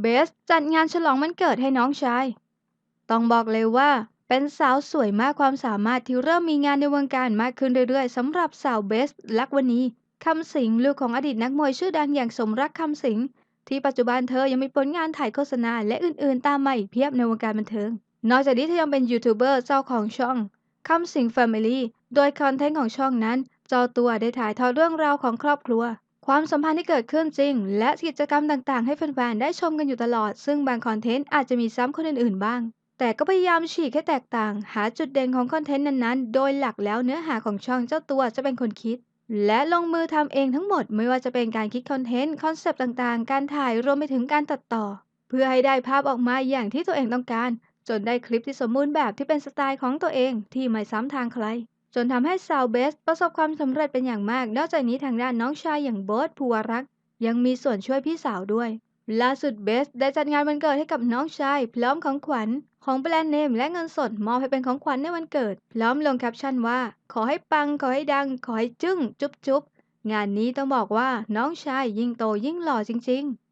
เบสจัดงานฉลองวันเกิดให้น้องชาย ต้องบอกเลยว่า เป็นสาวสวยมากความสามารถที่เริ่มมีงานในวงการมากขึ้นเรื่อยๆสำหรับสาวเบสลักวณีคำสิงลูกของอดีตนักมวยชื่อดังอย่างสมรักคำสิงที่ปัจจุบันเธอยังมีผลงานถ่ายโฆษณาและอื่นๆ ตามมาอีกเพียบในวงการบันเทิง นอกจากนี้เธอยังเป็นยูทูบเบอร์เจ้าของช่องคำสิงแฟมิลี่โดยคอนเทนต์ของช่องนั้นเจ้าตัวได้ถ่ายทอดเรื่องราวของครอบครัว ความสัมพันธ์ที่เกิดขึ้นจริง และกิจกรรมต่างๆ ให้แฟนๆ ได้ชมกันอยู่ตลอด ซึ่งบางคอนเทนต์อาจจะมีซ้ำคนอื่นๆ บ้าง แต่ก็พยายามฉีกให้แตกต่าง หาจุดเด่นของคอนเทนต์นั้นๆ โดยหลักแล้วเนื้อหาของช่องเจ้าตัวจะเป็นคนคิด และลงมือทำเองทั้งหมดไม่ว่าจะเป็นการคิดคอนเทนต์ คอนเซปต์ต่างๆ การถ่ายรวมไปถึงการตัดต่อ เพื่อให้ได้ภาพออกมาอย่างที่ตัวเองต้องการ จนได้คลิปที่สมบูรณ์แบบที่เป็นสไตล์ของตัวเองที่ไม่ซ้ำทางใคร จนทำให้สาวเบสประสบความสำเร็จเป็นอย่างมาก นอกจากนี้ทางด้านน้องชายอย่างโบ๊ทภูวรักษ์ยังมีส่วนช่วยพี่สาวด้วย ล่าสุดเบสได้จัดงานวันเกิดให้กับน้องชายพร้อมของขวัญ ของแบรนด์เนมและเงินสดมอบให้เป็นของขวัญในวันเกิด พร้อมลงแคปชั่นว่า ขอให้ปัง ขอให้ดัง ขอให้จึ้ง จุ๊บจุ๊บงานนี้ต้องบอกว่าน้องชายยิ่งโตยิ่งหล่อจริง ๆ